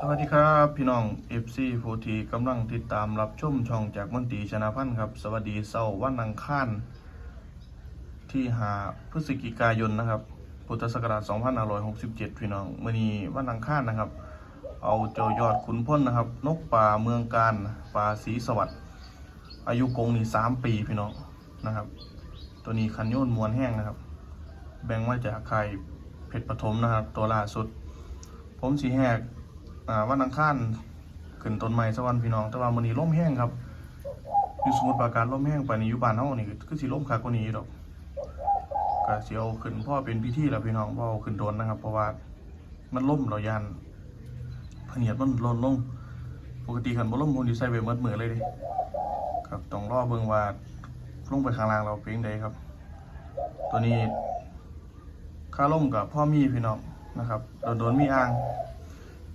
สวัสดีครับพี่น้อง FC โฟทีกำลังติดตามรับชมช่องจากมนตรีชนะพันธ์ครับ สวัสดีเสาร์วันอังคารที่หาพฤศจิกายนนะครับ พุทธศักราช2567 พี่น้องมื่อนี้วันอังคารนะครับ เอาเจ้ายอดขุนพ้นนะครับ นกป่าเมืองการป่าสีสวัสดิ์อายุกงนี่3ปีพี่น้องนะครับ ตัวนี้คันโยนมวนแห้งนะครับ แบ่งมาจากใครเพชรปฐมนะครับ ตัวล่าสุด ผมสีแหก อ่าวันอังคารขึ้นต้นไม้สวรรค์พี่น้อง แต่ว่ามื้อนี้ลมแห้งครับอยู่สมุทรปราการลมแห้งไปานนี่อยู่บ้านเฮานี่คือสิลมคักกว่านี้ดอกก็สิเอาขึ้นพ่อเป็นพิธีแล้วพี่น้องบ่เอาขึ้นโดนนะครับ เพราะว่ามันล่มเรายานพเนียดมันล่นลงปกติคันบ่ล่มผมสิใส่ไว้หมดมือเลยดิครับต้องรอเบิ่งว่าลงไปข้างล่างเราเป็นจังไดครับ ตัวนี้ค่าล่มกับพ่อมีพี่น้องนะครับโดนๆมีอ่าง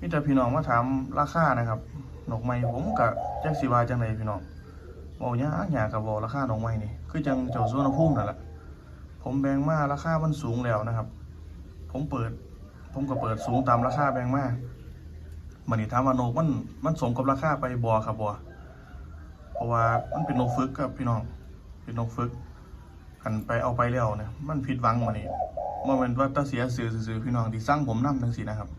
มีแต่พี่น้องมาถามราคานะครับนกไม้ผมกับแจักสิว่าจังไดพี่น้องบอกยากยากกับบอกราคานกไม้นี่คือจังเจ้าสวนภูมินั่นแหละผมแบงมาราคามันสูงแล้วนะครับ ผมเปิด ผมก็เปิดสูงตามราคาแบงมามันนี่ถามว่านกมันมันสมกับราคาไปบ่ครับบ่เพราะว่ามันเป็นนกฝึกครับพี่น้องเป็นนกฝึกหันไปเอาไปแล้วเนี่ยมันผิดหวังมานี่บ่แม่นว่าตาเสียสื่อซื่อพี่น้องที่สั่งผมนำจังซี่นะครับ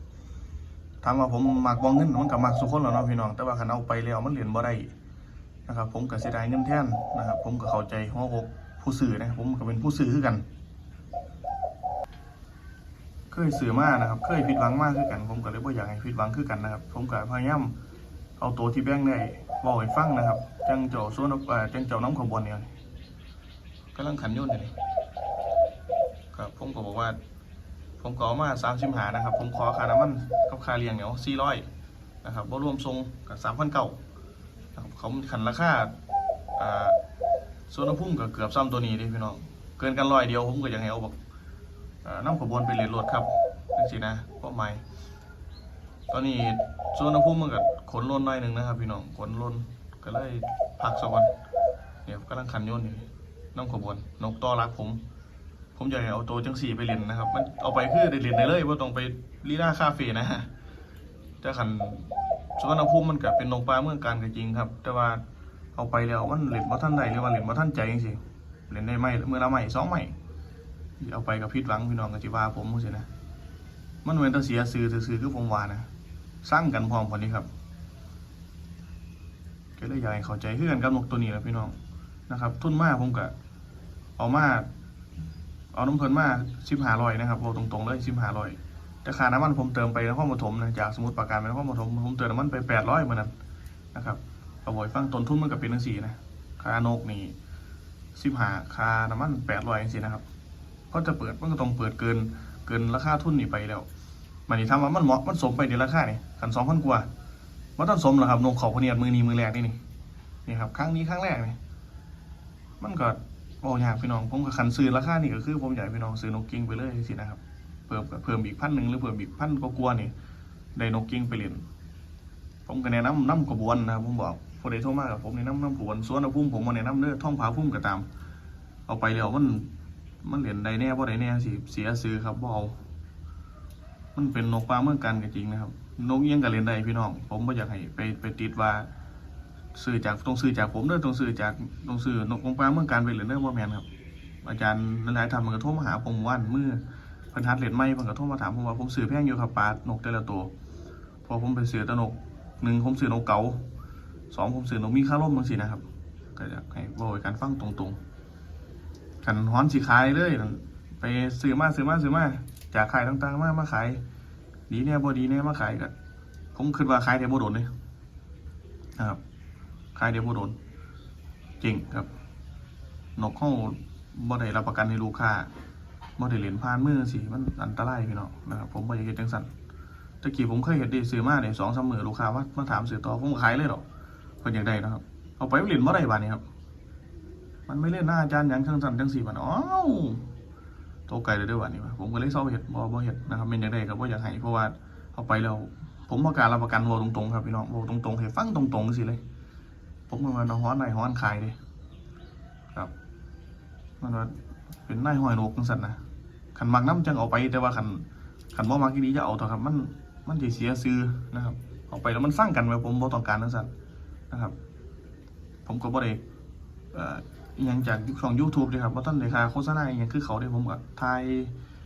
ถามว่าผมมักบ่เงินมันก็มักสุคนแหล้วเนาะพี่น้อง แต่ว่าคันเอาไปแล้วมันเหรียญบ่ได้นะครับ ผมก็เสียดายเงินแท่นนะครับ ผมก็เข้าใจหัวอกผู้ซื้อนะผมก็เป็นผู้ซื้อคือกัน เคยซื้อมากนะครับ เคยผิดหวังมากคือกัน ผมก็เลยบ่อยากให้ผิดหวังคือกันนะครับ ผมก็พยายามเอาตัวที่แบ่งได้บอกให้ฟังนะครับ จังเจ้าสวนอ่อจังเจ้าน้ำขบวนเนี่ยกำลังขันยุ่นเลยครับผมก็บอกว่า ผมก็เอมาสามสิบหานะครับ ผมขอคาน้ำมันกับคาเลียงเนี่ยสี่ร้อยนะครับบ่รวมทรงกับสามพันเก้าเขาขันราคาอ่าส่วนน้ำพุ่งก็เกือบซ้ำตัวนี้เลยพี่น้อง เกินกันร้อยเดียวผมก็ยังไงเอาบอกน้ำขบวนไปเรียนรถครับจังสินะเป้าหมายตอนนี้ส่วนน้ำพุ่งมันก็ขนล้นหน่อยหนึ่งนะครับ พี่น้องขนล้นก็เลยพักสักวันเนี่ยกำลังขันโยนอยู่น้ำขบวนนกต่อรักผม ผมอยากให้เอาตัวจังสี่ไปเรียนนะครับ มันเอาไปคือได้เรียนได้เลยว่าต้องไปลีลาคาเฟ่นะฮะแต่ขันสุวรรณภูมิมันก็เป็นนงปลาเมืองการก็จริงครับ แต่ว่าเอาไปแล้วมันเล่นบ่ท่านใดหรือว่าเล่นบ่ท่านใจจริงๆเล่นได้ไหมเมื่อละใหม่สองใหม่เอาไปกับพิษหวังพี่น้องกับจิว่าผมสินะ มันเหมือนแตเสียซื้อซื้อคือผมวานะสร้างกันพร้อมคนนี้ครับก็เลยอยากให้เข้าใจคือกันกับนกตัวนี้แหละพี่น้องนะครับ ทุนมากผมก็เอามา เอาน้ำเพลินมาสิบหาลอยนะครับบอกตรงๆเลยสิบหาลอยแต่ค่าน้ำมันผมเติมไปนครปฐมนะจากสมุทรปราการไปนครปฐมผมเติมน้ำมันไปแปดร้อยเหมือนนั้นนะครับเอาไว้ฟังต้นทุนมันก็เป็นทั้งสี่นะค่านกนี่สิบหาค่าน้ำมันแปดร้อยองสีนะครับก็จะเปิดมันก็ต้องเปิดเกินเกินราคาทุนนี่ไปแล้ว มันนี่ทำว่ามันเหมาะมันสมไปในราคานี่ขันสองพันกว่ามันต้องสมเหรอครับนกเขาพเนียดมือนีมือแรกนี่นี่นี่ครับครั้งนี้ครั้งแรกนี่มันก็ โอ้ยากพี่น้องผมกับคันซื้อราคานี่ก็คือ ผมอยากให้พี่น้องซื้อนกกิ้งไปเลยสินะครับเพิ่มเพิ่มอีกพันหนึ่งหรือเพิ่มอีกพันก็กลัวนี่ได้นกกิ้งไปเรียนผมก็แนะนำน้ำกระบวนนะครับผมบอกพอได้โทรมากับผมแนะนำน้ำกระบวนสวนพุ่มผมมาแนะนำเด้อท่องผาพุ่มก็ตาม เอาไปแล้วมันมันเหรียญใดแน่บ่ใดแน่สิเสียซื้อครับบ่เอามันเป็นนกปลาเมื่อกันก็จริงนะครับ นกเอี้ยงกับเหรียนได้พี่น้อง ผมไม่อยากให้ไปไปติดว่า ซื้อจากต้องซื้อจากผมเด้อต้องซื้อจากต้องซื้อนกกงปลาเมืองการไปหรือเด้อบ่แมนครับ อาจารย์หลายๆท่านมันก็โทรมาหาผมว่านมือพิ่นฮัดเล่นไม่เพิ่นก็โทรมาถามผมว่าผมซื้อแพงอยู่ครับปลานกแต่ละตัวพอผมไปซื้อตะนกหนึ่งผมซื้อนกเก๋าสองผมซื้อนกมีค่าร่มบางสินะครับก็อยากให้บอกการฟังตรงๆกันฮ้อนสิขายเลย ไปซื้อมาซื้อมาซื้อมาจากขายต่างๆมามาขายดีเนี่ยบ่ดีเนี่ยมาขายก็ผมคิดว่าขายได้บ่โดนเลยนะครับายเดียวบ่โดน จริงครับ นกเข้าบ่ได้รับประกันให้ลูกค้าบ่ได้เหรียญผ่านมือสิมันอันตรายพี่น้องนะครับผมบ่อยากเฮ็ดจังซั่นตะกี้ผมเคยเฮ็ดได้ซื้อมาเนี่ย2-3มื้อลูกค้ามามาถามซื้อต่อผมขายเลยดอกเพิ่นอยากได้นะครับ เอาไปเหรียญบ่ได้บาดนี้ครับ มันไม่เล่นหน้าอาจารย์หยังจังซั่นจังซี่บัดอ้าวโตไกลเลยด้อบัดนี้วะผมก็เลยเซาเฮ็ดบ่บ่เฮ็ดนะครับแม่นอยากได้ก็บ่อยากให้เพราะว่าเอาไปแล้วผมประกาศรับประกันว้าตรงๆครับพี่น้องว้าตรงๆให้ฟังตรงๆสิเลย ผมมันว่าฮ้อนนายฮ้อนขายดิครับ มันว่าเป็นนายห้อยนกจังซั่นนะขันมักน้ำจังเอาไป แต่ว่าขันขันบ่มักอีนี้จะเอาเถอะครับ มันมันสิเสียซื้อนะครับออกไปแล้วมันสร้างกันไว้ผมบ่ต้องการทั้งสันนะครับ ผมก็บ่ได้เอ่อยังจากช่อง YouTube เลยครับว่าต้นเลยค่าโฆษณาอหยังคือเขาได้ผมก็ทาย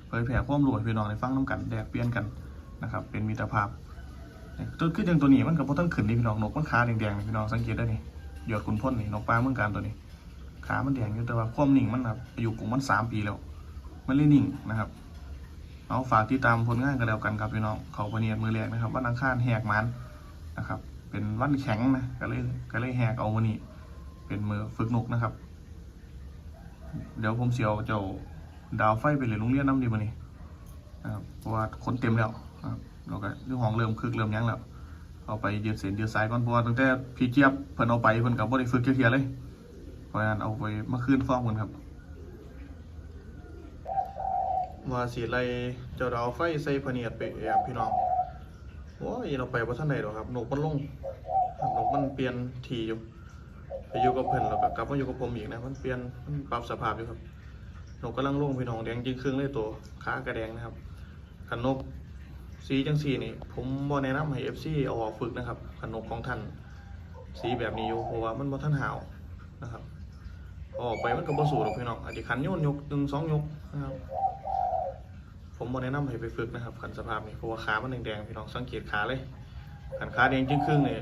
เผยแผ่ความรู้ให้พี่น้องได้ฟังนํกันแลกเปลี่ยนกันนะครับ เป็นมิตรภาพ ตัวคือจังตัวนี้มันก็บ่ต้องขึ้นนี่พี่น้องนกมันขาแดงๆนี่พี่น้องสังเกตได้นี่ยอดขุนพ่นนี่นกปลาเมืองการตัวนี้ ขามันแดงอยู่แต่ว่าความนิ่งมันครับอายุของมันสามปีแล้ว มันเลยนิ่งนะครับ เอาฝากติดตามผลงานกันแล้วกันครับพี่น้องเขาปเนียดมือแรกนะครับวันอังคารแหกมันนะครับ เป็นวันแข็งนะก็เลยก็เลยแหกเอาวันนี้ เป็นมือฝึกนกนะครับ เดี๋ยวผมเสียวเจ้าดาวไฟไปเลยโรงเรียนน้ำดีมานี่นะครับเพราะว่าคนเต็มแล้วนะครับ เราก็เรื่องของเริ่มคึกเริ่มยั้งแล้วเอาไปยืดเส้นยืดสายก่อนเพราะว่าตั้งแต่พี่เจี๊ยบเพิ่นเอาไปเพิ่นกับบ่ได้ฝึกเทียๆเลยเพราะฉะนั้นเอาไปมาคืนฟ้องเพิ่นครับว่าสีไรเจ้าดาวไฟใส่พเนียดไปแอบพี่น้องโอ้ยเราไปว่าท่านไหนหรอครับนกมันลงนกมันเปลี่ยนทีอยู่ไปอยู่กับเพิ่นแล้วก็กลับมาอยู่กับผมอีกนะมันเปลี่ยนมันปรับสภาพอยู่ครับนกกำลังลงพี่น้องแดงจริงครึ่งเลยตัวขากระแดงนะครับขันนก สีจังสีนี่ ผมบ่แนะนำให้ FC เอาออกฝึกนะครับขนนกของท่านสีแบบนี้อยู่เพราะว่ามันบ่ท่านหาวนะครับออกไปมันก็บ่สู้หรอกพี่น้องอาจจะขันโยนยกหนึ่งสองยกนะครับผมบ่แนะนำให้ไปฝึกนะครับขันสภาพนี่เพราะว่าขามันแดงๆพี่น้องสังเกตขาเลยขันขาแดงจึงครึ่งเนี่ย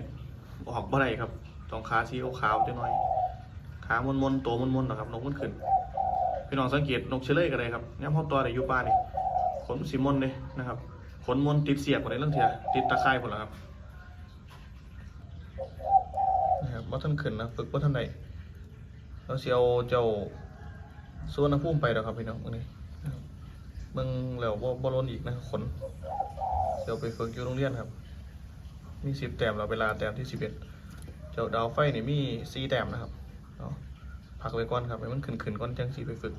ออกบ่ได้ครับต้องขาสีขาวๆจังหน่อยขามนมนๆตัวมนๆนะครับนกมันขึ้นพี่น้องสังเกตนกเชลเล่กันเลยครับย่ำพอตัวในยุป้านี่ขนสีมนเลยนะครับ ขนมนติดเสียบอะไรเรื่องเทียติดตะไคร่หมดแล้วครับนะครับว่าท่านขึ้นนะฝึกว่าท่านใดเราเสียวเจ้าส่วนน้ำพุ่มไปแล้วครับพี่น้องวันนี้เบิ่งแล้วบ่บ่ล้นอีกนะขนเดี๋ยวไปฝึกอยู่โรงเรียนครับ มีสิบแต้มเราเวลาแต้มที่สิบเอ็ดเจ้าดาวไฟนี่มีสี่แต้มนะครับเอาพักไว้ก่อนครับให้มันขึ้นขึ้นก่อนจังสีไปฝึก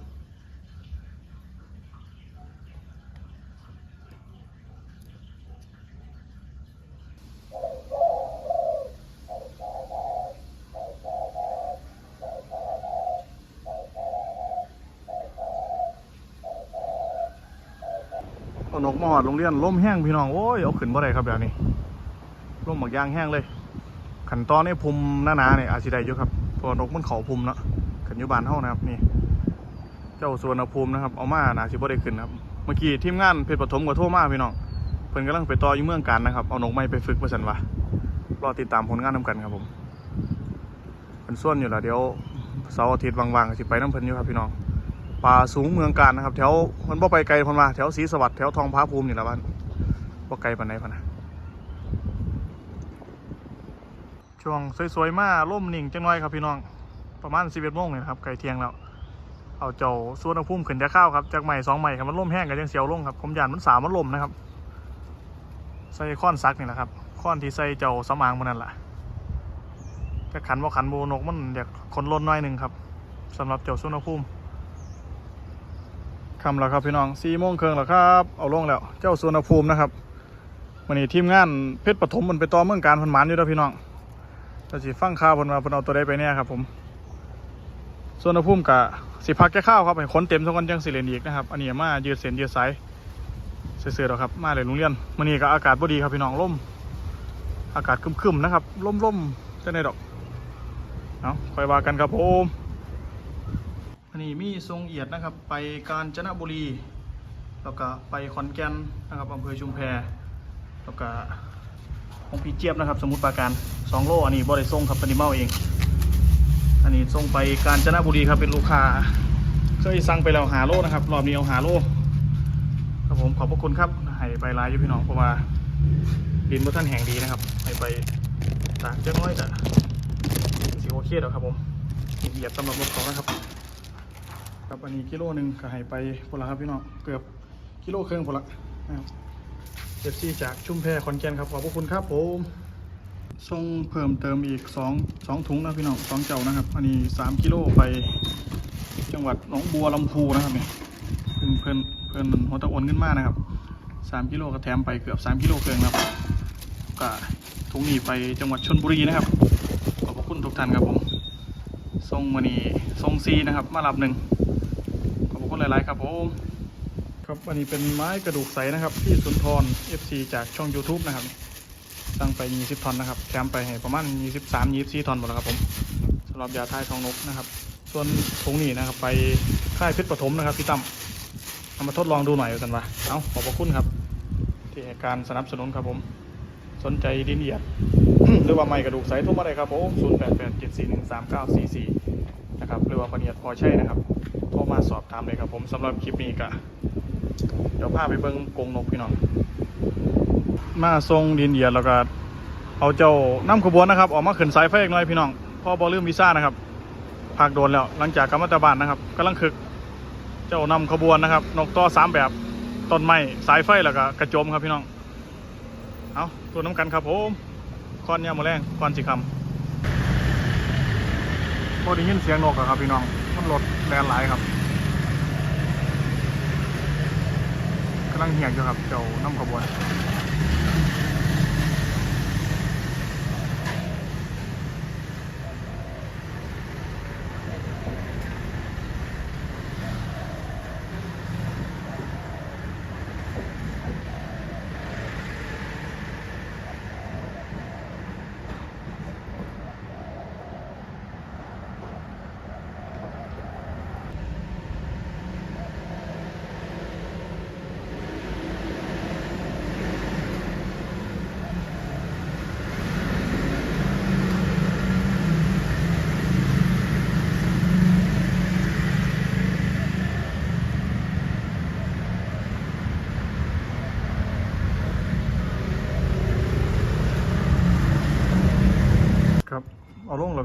เอานกมาหอดโรงเรียนล่มแห้งพี่น้องโอ้ยเอาขึ้นบ่ได้ครับแบบนี้ล่มหมักยางแห้งเลย ขันตอนนี้ภูมิหนาเนี่ยอาจสิได้อยู่ครับเพราะนกมันเขาภูมิเนาะขันยุบานเท่านะครับนี่ เจ้าสวนภูมินะครับเอามานาสิบ่ได้ขึ้นครับเมื่อกี้ทีมงานเพชรปฐมกับโทรมาพี่น้องเพิ่นกำลังไปต่ออยู่เมืองการนะครับเอานกไม้ไปฝึกมาสันวะรอติดตามผลงานนํกันครับผมเป็นส่วนอยู่แล้วเดี๋ยวเสาร์อาทิตย์ว่างๆสิไปน้ำเพิ่นอยู่ครับพี่น้อง ป่าสูงเมืองการนะครับ แถวมันบ่ไปไกลพนมาแถวศรีสวัสดิ์แถวทองพาภูมินี่แหละบ้านบ่ไกลปานไหนพะนะช่วงสวยๆ มาล่มหนิ่งจังน้อยครับพี่น้องประมาณ11โมงนี่นะครับไกลเที่ยงแล้วเอาเจ้าสวนภูมิขึ้นจะเข้าวครับจากใหม่สองใหม่ครับมันล่มแห้งกันยังเสียวลงครับผมยานมันสามมันล่มนะครับใส่ค้อนซักนี่แหละครับค้อนที่ใส่เจ้าสมางมันนั่นแหละจะขันว่าขันโบนกมันเดี๋ยวคนล้นน้อยหนึ่งครับสำหรับเจ้าสวนภูมิ คำแล้วครับพี่น้องสี่โมงครึ่งแล้วครับ เอาลงแล้ว เจ้าสวนภูมินะครับวันนี้ทีมงานเพชรปฐมมันไปต่อเมืองการพันหมานอยู่แล้วพี่น้องเราสิฟังข่าวพิ่นมาพิ่นเอาตัวใดไปเนี่ยครับผมสวนภูมิกะสิพักแค่ข้าวครับให้ขนเต็มทุกคนจังสิเรียนอีกนะครับ อันนี้มายืดเส้นยืดสายเสื่อๆแล้วครับ มาเลยโรงเรียนวันนี้ก็อากาศบ่ดีครับพี่น้องล่ม อากาศคึมๆนะครับล่มๆจะในดอก เอาคอยว่ากันครับผม อันนี้มีทรงเอียดนะครับ ไปกาญจนบุรี แล้วก็ไปขอนแก่นนะครับอำเภอชุมแพแล้วก็ของพี่เจี๊ยบนะครับ สมุทรปราการสองโลอันนี้บริส่งครับปนิเมาเอง อันนี้ส่งไปกาญจนบุรีครับเป็นลูกค้าเคยสั่งไปแล้วหาโลนะครับรอบนี้เอาหาโลครับผมขอบพระคุณครับให้ไปลน์อยู่พี่น้องเพราะว่าดินบนท่านแห่งดีนะครับให้ไปต่างจังน้อยแต่สิโอเคแล้วครับผมเอียดสำหรับรถเขานะครับ ครับอันนี้กิโลหนึ่งก็ให้ไปพนละครับพี่น้องเกือบกิโลครึ่งพนละนะครับเอฟซีจากชุ่มแพขอนแก่นครับขอบพระคุณครับผมส่งเพิ่มเติมอีกสองสองถุงนะพี่น้องสองเจ้านะครับ อันนี้สามกิโลไปจังหวัดหนองบัวลำพูนะครับเนี่ยเพิ่นเพิ่นเพิ่นหัวตะโอนขึ้นมากนะครับสามกิโลก็แถมไปเกือบสามกิโลเกินครับก็ถุงนี้ไปจังหวัดชลบุรีนะครับขอบพระคุณทุกท่านครับผมส่งมานีส่งซีนะครับ มารับหนึ่ง คุณหลาย ๆ ครับผมครับอันนี้เป็นไม้กระดูกใสนะครับ ที่สุนทร FC จากช่อง YouTube นะครับสั่งไป 20ทอนนะครับแถมไปให้ประมาณ 23 24ทอนหมดแล้วครับผมสำหรับยาทายทองนกนะครับ ส่วนถุงนี้นะครับไปค่ายเพชรปฐมนะครับพี่ตั้มเอามาทดลองดูหน่อยกันว่าเอาขอบพระคุณครับ ที่ให้การสนับสนุนครับผม สนใจดินเอียด หรือว่าไม่กระดูกใสโทรมาได้ครับผม 0 8 8 7 4 1 3 9 4 4 นะครับหรือว่าปะเนียดพอใช่นะครับ มาสอบถามเลยครับผมสำหรับคลิปนี้ก็เดี๋ยวพาไปเบิ้งกรงนกพี่น้องมาทรงดินเอียดแล้วก็เอาเจ้าน้ำขบวนนะครับ ออกมาขึ้นสายไฟอีกหน่อยพี่น้องพ่อบอลืมวีซ่านะครับพักโดนแล้วหลังจากกรรมตบานนะครับกำลังคึกเจ้านำขบวนนะครับ นกต่อสามแบบต้นไม้สายไฟแล้วก็กระโจมครับพี่น้องเอาตัวน้ำกันครับผมคอนยามมาแรงคอนสิคำพอได้ยินเสียงนกอะครับพี่น้อง มันรถแรงหลายครับกำลังเหี่ยงอยู่ครับเจ้าน้ำขบวน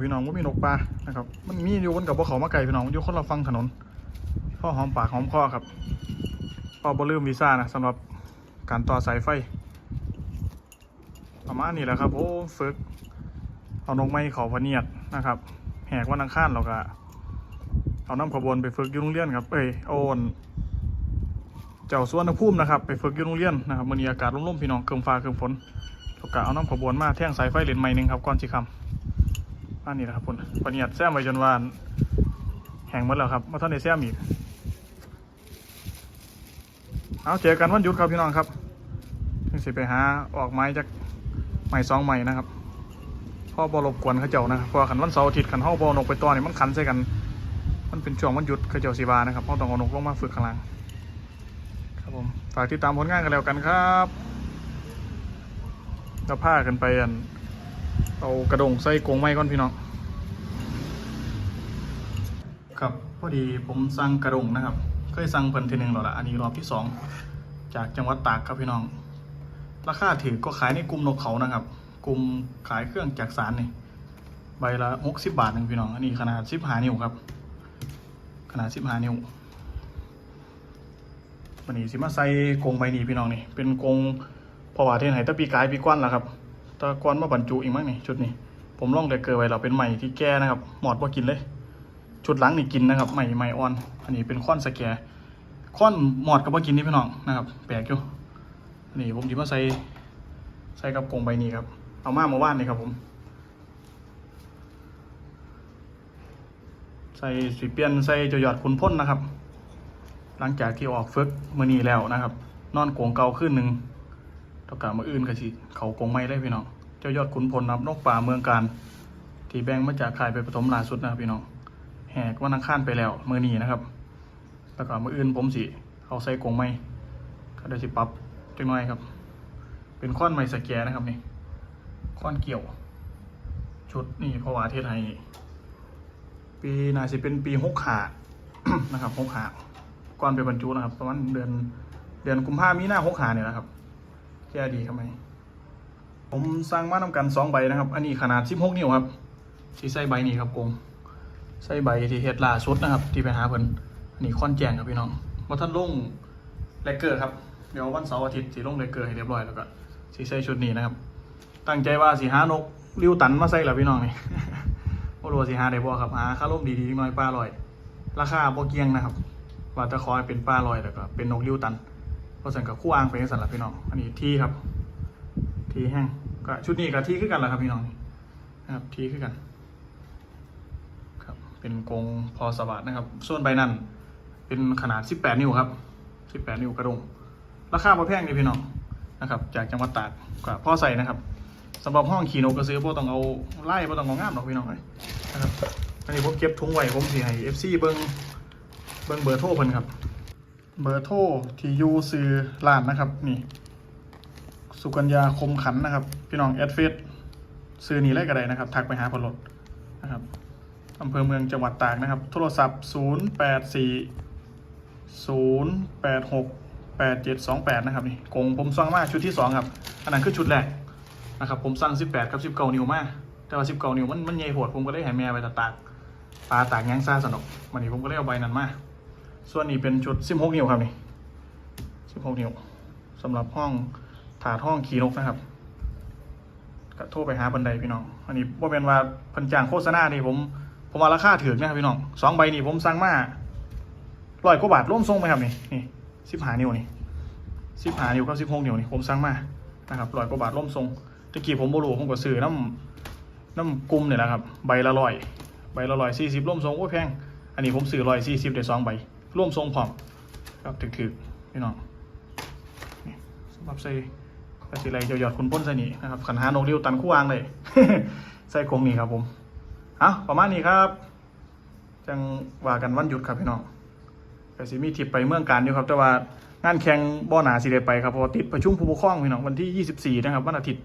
พี่น้องว่ามีนกปลานะครับ มันมีอยู่บนกับบ่เขามาไก่พี่น้องมันอยู่คนละฟังถนนพ่อหอมปากหอมคอครับพ่อบ่ลืมวีซ่านะสำหรับการต่อสายไฟประมาณนี้แหละครับโอ้ฝึกเอานกไม้เขาพเนียดนะครับ แหกวันอังคารเราก็เอาน้ำขบวนไปฝึกยุ่โรงเรียนครับ เอ้ยโอนเจ้าสวนภูมินะครับไปฝึกยุ่โรงเรียนนะครับมันนี้อากาศร่มๆพี่น้องเคิมฟ้าเคิมฝนเราก็เอาน้ำขบวนมาแท่งสายไฟเลนใหม่หนึ่งครับก่อนสิคำ อันนี้นะครับพุ่นพะเนียดแซมไว้จนวานแห้งหมดแล้วครับมาท่านในแซมอีกเอาเจอกันวันหยุดครับพี่น้องครับถึงสิไปหาออกไม้จากไม้สองไม้นะครับพ่อบอรบกวนเขาเจ้านะครับพราะว่าขันวันเสาร์อาทิตย์ขันห้าบอนกไปตัวนี่มันขันใส่กัน มันเป็นช่วงวันหยุดเขาเจ้าสีบานะครับเขาต้องเอานกลงมาฝึกข้างล่างครับผมฝากติดตามผลงานกันแล้วกันครับเราพากันไปอัน เอากระดงใส่กรงไม้ก่อนพี่น้อง ครับพอดีผมสั่งกระดงนะครับ เคยสั่งเพิ่นทีหนึ่งแล้วละอันนี้รอบที่สองจากจังหวัดตากครับพี่น้อง ราคาถือก็ขายในกลุ่มนกเขานะครับ กลุ่มขายเครื่องจักสารนี่ใบละหกสิบบาทหนึ่งพี่น้อง อันนี้ขนาดสิบหานิ้วครับ ขนาดสิบหานิ้ววันนี้สิมาใส่กรงใบนี้พี่น้องนี่ เป็นกรงพราะว่าเทนไหตะปีกายปีก้อนแล้วครับ ตะกอนมาบรรจุอีกมั้งนี่ชุดนี้ผมล่องแต่เกิดไว้เราเป็นใหม่ที่แก่นะครับหมอดว่ากินเลย ชุดหลังนี่กินนะครับใหม่ใหม่อ่อน อันนี้เป็นค้อนสแกร์ค้อนหมอดกับว่ากินนี่พี่น้องนะครับ แปลกอยู่อันนี้ผมจิมาใส่ใส่กับกงใบนี้ครับ เอามาเมื่อวานนี่ครับผม ใส่สีเปลี่ยนใส่จอยอดขุนพ่นนะครับ หลังจากที่ออกฝึกมือนีแล้วนะครับ นอนโกงเก่าขึ้นหนึ่ง ตกามาอื่นก็สิเขากงไม่ได้พี่น้องเจ้ายอดขุนพลนับนกป่าเมืองการที่แบ่งมาจากขายไปปฐมล่าสุดนะพี่น้องแหกวันอังคารไปแล้วมือนี้นะครับ แล้วก็มืออื่นผมสิเอาใส่กงไม่ก็ได้สิปรับจังหน่อยครับ เป็นค้อนไม้สแกนนะครับนี่ค้อนเกี่ยว ชุดนี่เพราะว่าเทศไทยปีน่าจะเป็นปีหกขานะครับหกขาก่อนไปบรรจุนะครับประมาณเดือนเดือนกุมภาพันธ์มีหน้าหกขาเนี่ยนะครับ แก่ดีครับไม ผมสั่งมาทำกันสองใบนะครับ อันนี้ขนาดสิบหกนิ้วครับที่ใส่ใบนี้ครับกงใส่ใบที่เฮ็ดล่าสุดนะครับ ที่ไปหาเพิ่นอันนี้ค้อนแจงครับพี่น้องว่าท่านลงแลกเกอร์ครับเดี๋ยววันเสาร์อาทิตย์สีลงเลเกอร์ให้เรียบร้อยแล้วก็สีใส่ชุดนี้นะครับ ตั้งใจว่าสีหานกริ้วตันมาใส่แล้วพี่น้องนี่บ่รู้ว่าสีหาได้บ่ครับหาค่าร่มดีๆหน่อยป้าลอย ราคาบ่เกี่ยงนะครับว่าจะคอยเป็นป้าลอยแล้วก็เป็นนกริ้วตัน เพราะสันกับคู่อ้างเป็นสันละพี่น้อง อันนี้ทีครับ ทีแห้งก็ชุดนี้กับที่คือกันแหละครับพี่น้องนะครับที่คือกันครับเป็นกรงพอสวัสดนะครับ ส่วนใบนั้นเป็นขนาด 18 นิ้วครับ 18 นิ้วกระดงราคาบ่แพงนี่พี่น้องนะครับจากจังหวัดตากก็พอใส่นะครับสำหรับห้องขี่นกกระซื้อพวกต้องเอาไล่พวกต้องเอางามหรอกพี่น้องเลยนะครับอันนี้ผมเก็บถุงไว้ผมสิให้ FC เบิ้งเบิ้งเบอร์โทรเพิ่นครับ เบอร์โทรที่อยู่ซื้อร้านนะครับ นี่ สุกัญญาคมขันนะครับ พี่น้องแอดเฟซซื้อนี้เลยก็ได้นะครับ ทักไปหาพลรถนะครับอำเภอเมืองจังหวัดตากนะครับ โทรศัพท์ 0 8 4 0 8 6 8 7 2 8 นะครับนี่กงผมสั่งมาชุดที่ 2 ครับ อันนั้นคือชุดแรกนะครับ ผมสั่ง 18 กับ19นิ้วมาแต่ว่า19นิ้วมันมันใหญ่โหดผมก็เลยให้แม่ไปตากปลาตากหยังซ่าสนุกวันนี้ผมก็เลยเอาใบนั้นมา ส่วนนี้เป็นชุด 16 นิ้วครับนี่ 16 นิ้วสำหรับห้องถาดห้องขี่นกนะครับก็โทรไปหาบันไดพี่น้อง อันนี้ว่าเป็นว่าพันจางโฆษณานี่ผม ผมว่าราคาถือนะครับพี่น้องสองใบนี่ผมสั่งมาร้อยกว่าบาทร่วมทรงไหมครับนี่นี่สิบหานิ้วนี่สิบหานิ้วกับสิบหกนิ้วนี่ผมสั่งมานะครับร้อยกว่าบาทร่วมทรงตะกี้ผมบรูผมก็ซื้อน้ำน้ำกลุ่มเนี่ยแหละครับ ใบละร้อยใบละร้อยสี่สิบร่วมทรงโอ้แพง อันนี้ผมซื้อร้อยสี่สิบได้สองใบ ร่วมทรงพร้อมครับถือๆพี่น้องสำหรับใส่กระสีไรเจียยอดคุณป้นใส่นี่นะครับขันหานกริ้วตันคู่วางเลย ใส่โครงนี่ครับผมอะประมาณนี้ครับ จังว่ากันวันหยุดครับพี่น้องก็สิมีทิปไปเมืองการอยู่ครับ แต่ว่างานแข่งบ่หนาสิได้ไปครับเพราะติดประชุมผู้ปกครองพี่น้องวันที่ 24 นะครับวันอาทิตย์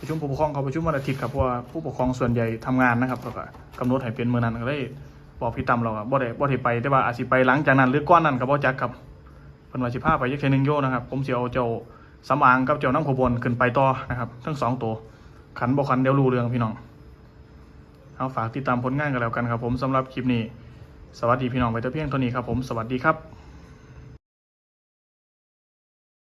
ประชุมผู้ปกครองเขาประชุมวันอาทิตย์ครับเพราะว่าผู้ปกครองส่วนใหญ่ทำงานนะครับแล้วก็กำหนดให้เป็นเมื้อนั้นก็เลย บอกพี่ตั้มเราอะบ่ได้บ่ได้ไปแต่ว่าอาจสิไปหลังจากนั้นหรือก่อนนั้นกับบ่จักครับเพิ่นว่าสิพาไปยักเทอหนึงโยนะครับ ผมสิเอาเจ้าสำอางกับเจ้าน้ำขบวนขึ้นไปต่อนะครับทั้งสองตัวขันบ่ขันเดี๋ยวรู้เรื่องพี่น้องเอาฝากติดตามผลงานกันแล้วกันครับ ผมสำหรับคลิปนี้ สวัสดีพี่น้องไปแต่เพียงเท่านี้ครับผมสวัสดีครับ